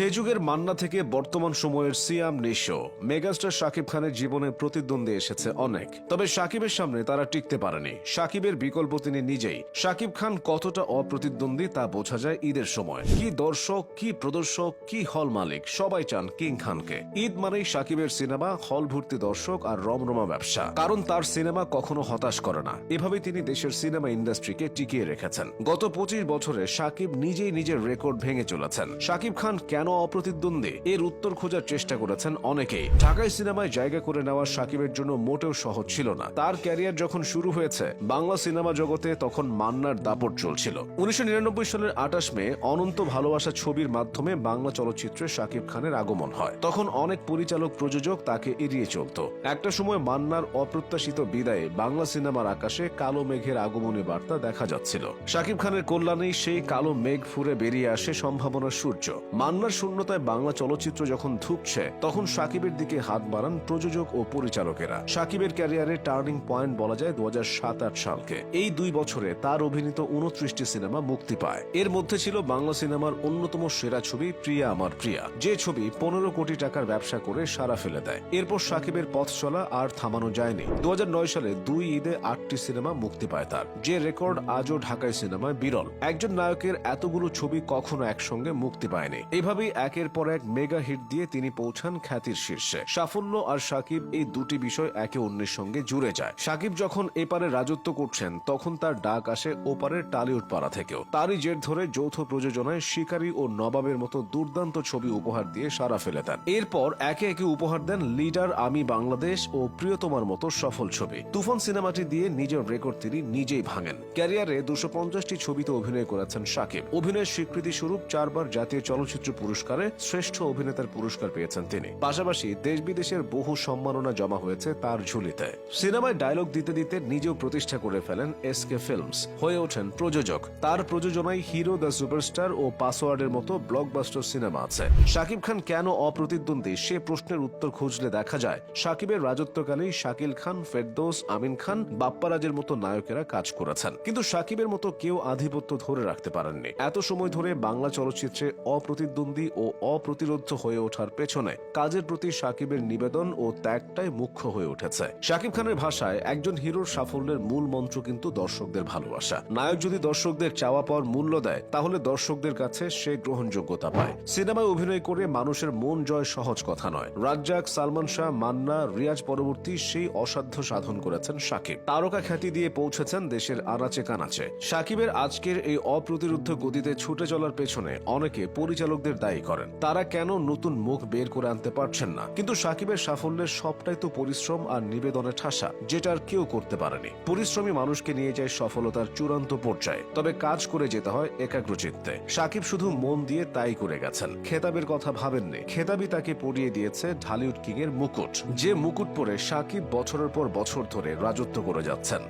সে যুগের মান্না থেকে বর্তমান সময়ের সিয়াম নিশো। মেগাস্টার শাকিব খানের জীবনে প্রতিদ্বন্দ্বী এসেছে অনেক। তবে শাকিবের সামনে তারা টিকতে পারেনি। শাকিবের বিকল্প তিনি নিজেই। শাকিব খান কতটা অপ্রতিদ্বন্দ্বী তা বোঝা যায় ঈদের সময়। কি দর্শক, কি প্রদর্শক, কি হল মালিক, সবাই চান কিং খানকে। ঈদ মানেই শাকিবের সিনেমা, হল ভর্তি দর্শক আর রমরমা ব্যবসা। কারণ তার সিনেমা কখনো হতাশ করে না। এভাবে তিনি দেশের সিনেমা ইন্ডাস্ট্রিকে টিকিয়ে রেখেছেন। গত পঁচিশ বছরে শাকিব নিজেই নিজের রেকর্ড ভেঙে চলেছেন। শাকিব খান কেন অপ্রতিদ্বন্দ্বী। এর উত্তর খোঁজার চেষ্টা করেছেন অনেকেই। ঢাকায় সিনেমায় জায়গা করে নেওয়া শাকিবের জন্য মোটেও সহজ ছিল না। তার ক্যারিয়ার যখন শুরু হয়েছে, বাংলা সিনেমা জগতে তখন মান্নার দাপট চলছিল। উনিশশো নিরানব্বই সালের আঠাশ মে, অনন্ত ভালোবাসা ছবির মাধ্যমে বাংলা চলচ্চিত্রে শাকিব খানের আগমন হয়। তখন অনেক পরিচালক, প্রযোজক তাকে এড়িয়ে চলত। একটা সময় মান্নার অপ্রত্যাশিত বিদায়ে বাংলা সিনেমার আকাশে কালো মেঘের আগমনী বার্তা দেখা যাচ্ছিল। শাকিব খানের কল্যাণেই সেই কালো মেঘ ফুরে বেরিয়ে আসে সম্ভাবনার সূর্য। মান্নার শূন্যতায় বাংলা চলচ্চিত্র যখন ধুকছে, তখন শাকিবের দিকে হাত বাড়ান প্রযোজক ও পরিচালকেরা। শাকিবের ক্যারিয়ারে টার্নিং পয়েন্ট বলা যায় দু সাত আট সালকে। এই দুই বছরে তার অভিনীত উনত্রিশটি সিনেমা মুক্তি পায়। এর মধ্যে ছিল বাংলা সিনেমার অন্যতম সেরা ছবি প্রিয়া আমার প্রিয়া। যে ছবি পনেরো কোটি টাকার ব্যবসা করে সারা ফেলে দেয়। এরপর সাকিবের পথ চলা আর থামানো যায়নি। দু হাজার নয় সালে দুই ঈদে আটটি সিনেমা মুক্তি পায় তার। যে রেকর্ড আজও ঢাকায় সিনেমায় বিরল। একজন নায়কের এতগুলো ছবি কখনো একসঙ্গে মুক্তি পায়নি। এভাবেই একের পর এক মেগা হিট দিয়ে তিনি পৌঁছান খ্যাতির শীর্ষে। সাফল্য আর সাকিব এই দুটি বিষয় একে অন্যের সঙ্গে জুড়ে যায়। সাকিব যখন এপারে রাজত্ব করছেন, তখন তার ডাক আসে ওপারের টালিউড পাড়া থেকেও। তারই জের ধরে যৌথ প্রযোজনায় শিকারী ও নবাবের মতো দুর্দান্ত ছবি উপহার দিয়ে সারা ফেলে দেন। এরপর একে একে উপহার দেন লিডার আমি বাংলাদেশ ও প্রিয়তমার মতো সফল ছবি। তুফান সিনেমাটি দিয়ে নিজের রেকর্ড তিনি নিজেই ভাঙেন। ক্যারিয়ারে দুশো পঞ্চাশটি ছবিতে অভিনয় করেছেন সাকিব। অভিনয়ের স্বীকৃতি স্বরূপ চারবার জাতীয় চলচ্চিত্র পুরস্কারে শ্রেষ্ঠ অভিনেতার পুরস্কার পেয়েছেন তিনি। পাশাপাশি দেশ বিদেশের বহু সম্মাননা জমা হয়েছে তার ঝুলিতে। সিনেমায় ডায়লগ দিতে দিতে নিজেও প্রতিষ্ঠা করে ফেলেন এস কে ফিল্মস হয়ে ওঠেন প্রযোজক। তার প্রযোজনায় হিরো, দ্য সুপারস্টার ও পাসওয়ার্ডের মতো ব্লকবাস্টার সিনেমা আছে। শাকিব খান কেন অপ্রতিদ্বন্দ্বী সে প্রশ্নের উত্তর খুঁজলে দেখা যায়। শাকিবের রাজত্বকালেই শাকিল খান, ফেরদৌস, আমিন খান, বাপ্পারাজের মতো নায়কেরা কাজ করেছেন। কিন্তু শাকিবের মতো কেউ আধিপত্য ধরে রাখতে পারেননি। এত সময় ধরে বাংলা চলচ্চিত্রে অপ্রতিদ্বন্দ্বী ও অপ্রতিরোধ হয়ে ওঠার পেছনে কাজের প্রতি সাকিবের নিবেদন ও ত্যাগটাই মুখ্য হয়ে উঠেছে। সাকিব খানের ভাষায় একজন হিরোর সাফল্যের মূল মন্ত্র কিন্তু দর্শকদের ভালোবাসা। নায়ক যদি দর্শকদের চাওয়া পাওয়ার মূল্য দেয়, তাহলে দর্শকদের কাছে সে গ্রহণযোগ্যতা পায়। সিনেমায় অভিনয় করে মানুষের মন জয় সহজ কথা নয়। রাজ্জাক, সালমান শাহ, মান্না, রিয়াজ পরবর্তী সেই অসাধ্য সাধন করেছেন সাকিব। তারকা খ্যাতি দিয়ে পৌঁছেছেন দেশের আনাচে কানাচে। সাকিবের আজকের এই অপ্রতিরুদ্ধ গতিতে ছুটে চলার পেছনে অনেকে পরিচালকদের দায়ী করেন। তারা কেন নতুন মুখ বের করে আনতে পারছেন না? কিন্তু শাকিবের সাফল্যের সবটাই তো পরিশ্রম আর নিবেদনে ঠাসা যেটা আর কেউ করতে পারেনি। পরিশ্রমী মানুষকে নিয়ে যায় সফলতার চূড়ান্ত পর্যায়ে। তবে কাজ করে যেতে হয় একাগ্রচিত্তে। সাকিব শুধু মন দিয়ে তাই করে গেছেন। খেতাবের কথা ভাবেননি। খেতাবই তাকে পরিয়ে দিয়েছে ঢালিউড কিং এর মুকুট। যে মুকুট পরে সাকিব বছরের পর বছর ধরে রাজত্ব করে যাচ্ছেন।